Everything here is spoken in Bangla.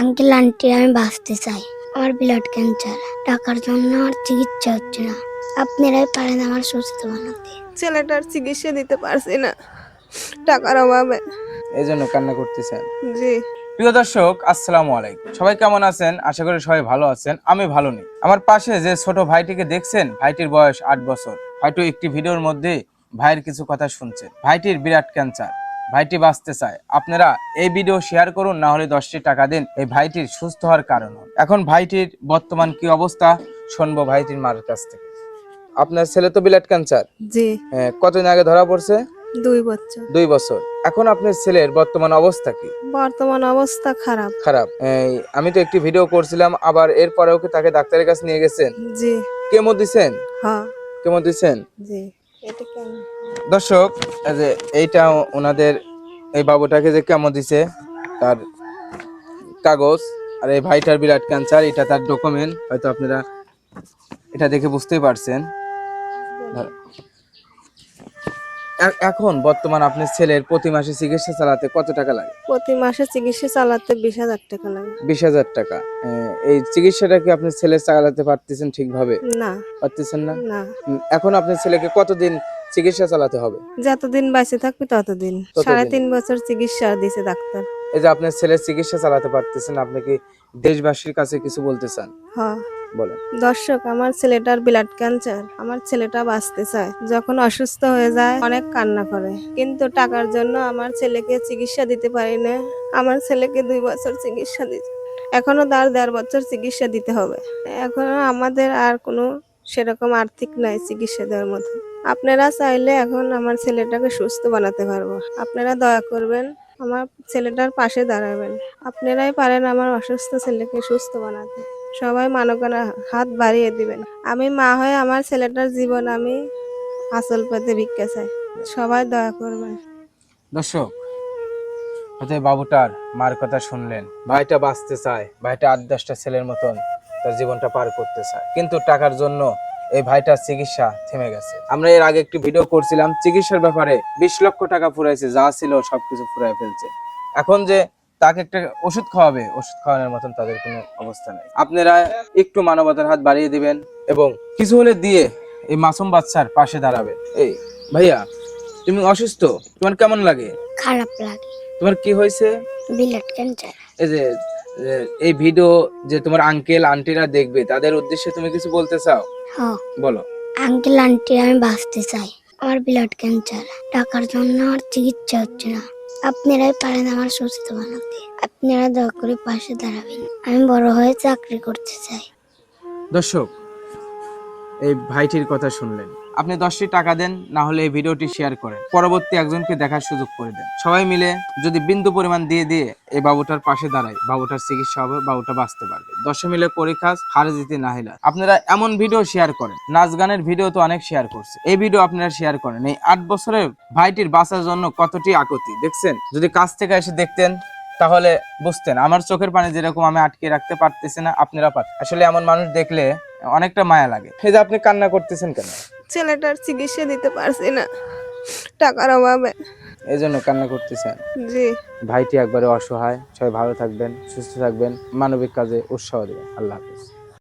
আঙ্কেল আন্টি আমি বাঁচতে চাই। আমার ব্লাড ক্যান্সার টাকার জন্য আমার চিকিৎসা হচ্ছে না। আপনারাই পারেন আমার সুস্থ বানাতে। ছেলেটার চিকিৎসা দিতে পারছি না। টাকার অভাবে। এই জন্য কান্না করতেছেন। জি। প্রিয় দর্শক আসসালামু আলাইকুম। সবাই কেমন আছেন? আশা করি সবাই ভালো আছেন। আমি ভালো নেই। আমার পাশে যে ছোট ভাইটিকে দেখছেন ভাইটির বয়স আট বছর। হয়তো একটি ভিডিওর মধ্যে ভাইয়ের কিছু কথা শুনছেন। ভাইটির বিরাট ক্যান্সার ভাইটি বাঁচতে চায়। আপনারা এই ভিডিও শেয়ার করুন না হলে দশটি টাকা দিন এই ভাইটির সুস্থ হওয়ার কারণ এখন ভাইটির বর্তমান কি অবস্থা শুনব ভাইটির মার কাছ থেকে। আপনার ছেলে তো ব্লাড ক্যান্সার জি। কতদিন আগে ধরা পড়ছে? দুই বছর। দুই বছর। এখন আপনার ছেলের বর্তমান অবস্থা কি? বর্তমান অবস্থা খারাপ। খারাপ। এই, আমি তো একটি ভিডিও করছিলাম আবার এরপরেও কি তাকে ডাক্তারের কাছে নিয়ে গেছেন? জি। কেমো দিছেন? হ্যাঁ। কেমো দিছেন? জি। এটা কেমন? দর্শক যে এইটা ওনাদের এই বাবুটাকে যে কেমন দিছে তার কাগজ আর এই ভাইটার বিরাট ক্যান্সার এটা তার ডকুমেন্ট হয়তো আপনারা এটা দেখে বুঝতেই পারছেন। এখন বর্তমান আপনার ছেলের প্রতি মাসে চিকিৎসা চালাতে কত টাকা লাগে? প্রতি মাসে চিকিৎসা চালাতে বিশ হাজার টাকা লাগে। বিশ হাজার টাকা। এই চিকিৎসাটা কি আপনার ছেলে চালাতে পারতেছেন ঠিকভাবে? না। পারতেছেন না? না। এখন আপনার ছেলেকে কতদিন চিকিৎসা চালাতে হবে। যতদিন বেঁচে থাকবে ততদিন। সাড়ে তিন বছর চিকিৎসা দিছে ডাক্তার। এই যে আপনার ছেলের চিকিৎসা চালাতে পারতেছেন আপনি কি দেশবাসীর কাছে কিছু বলতে চান? হ্যাঁ। বলেন। দর্শক আমার ছেলেটার ব্লাড ক্যান্সার আমার ছেলেটা বাঁচতে চায়। যখন অসুস্থ হয়ে যায় অনেক কান্না করে। কিন্তু টাকার জন্য আমার ছেলেকে চিকিৎসা দিতে পারি না। আমার ছেলেকে দুই বছর চিকিৎসা দিতে এখনও তার দেড় বছর চিকিৎসা দিতে হবে। এখনও আমাদের আর কোনো সেরকম আর্থিক নাই চিকিৎসা দেওয়ার মতো আপনারা চাইলে এখন আমার ছেলেটাকে সুস্থ বানাতে পারব। আপনারা দয়া করবেন, আমার ছেলেটার পাশে দাঁড়াবেন। আপনারাই পারেন আমার অসুস্থ ছেলেকে সুস্থ বানাতে। সবাই মানকানা হাত বাড়িয়ে দিবেন। আমি মা হয়ে আমার ছেলেটার জীবন আমি আসল পেতে ভিক্ষা চাই। সবাই দয়া করবেন। দর্শক হয়তো বাবুটার মার কথা শুনলেন। ভাইটা বাঁচতে চায়, ভাইটা আট দশটা ছেলের মতন তার জীবনটা পার করতে চায়। কিন্তু টাকার জন্য এই ভাইটার চিকিৎসা থেমে গেছে। আমরা এর আগে একটি ভিডিও করছিলাম চিকিৎসার ব্যাপারে বিশ লক্ষ টাকা ফুরাইছে যা ছিল সবকিছু ফুরাই ফেলছে। এখন যে তাকে একটা ওষুধ খাওয়াবে ওষুধ খাওয়ানোর মতন তাদের কোনো অবস্থা নেই। আপনারা একটু মানবতার হাত বাড়িয়ে দিবেন এবং কিছু হলে দিয়ে এই মাসুম বাচ্চার পাশে দাঁড়াবে। এই ভাইয়া তুমি অসুস্থ? তোমার কেমন লাগে? খারাপ লাগে। তোমার কি হয়েছে? ব্লাড ক্যান্সার এই যে এই ভিডিও যে তোমার আঙ্কেল আন্টিরা দেখবে তাদের উদ্দেশ্যে তুমি কিছু বলতে চাও? হ্যাঁ। বলো। আঙ্কেল আন্টি আমি বাঁচতে চাই। আমার ব্লাড ক্যান্সার টাকার জন্য আমার চিকিৎসা হচ্ছে না। আপনারাই পারেন আমার সুস্থ বানাতে। আপনারা দয়া করে পাশে দাঁড়াবেন। আমি বড় হয়ে চাকরি করতে চাই। দর্শক এই ভাইটির কথা শুনলেন। আপনি দশটি টাকা দেন, না হলে এই ভিডিওটি শেয়ার করেন। পরবর্তী একজনকে দেখার সুযোগ করে দেন। সবাই মিলে যদি বিন্দু পরিমাণ দিয়ে দিয়ে এই বাবুটার পাশে দাঁড়ায়, বাবুটার চিকিৎসা হবে, বাবুটা বাঁচতে পারবে। দশে মিলে খাস হারে জিতে না হিলা। আপনারা এমন ভিডিও শেয়ার করেন। নাচ গানের ভিডিও তো অনেক শেয়ার করছে। এই ভিডিও আপনারা শেয়ার করেন। এই আট বছরের ভাইটির বাঁচার জন্য কতটি আকতি দেখছেন? যদি কাছ থেকে এসে দেখতেন, তাহলে বুঝতেন। আমার চোখের পানি যেরকম আমি আটকে রাখতে পারতেছি না, আপনারা পার আসলে এমন মানুষ দেখলে অনেকটা মায়া লাগে। এই যে আপনি কান্না করতেছেন কেন? ছেলেটার চিকিৎসা দিতে পারছি না। টাকার অভাবে। এই জন্য কান্না করতেছেন? জি। ভাইটি একবারে অসহায়। সবাই ভালো থাকবেন সুস্থ থাকবেন। মানবিক কাজে উৎসাহ দেবেন। আল্লাহ হাফিজ।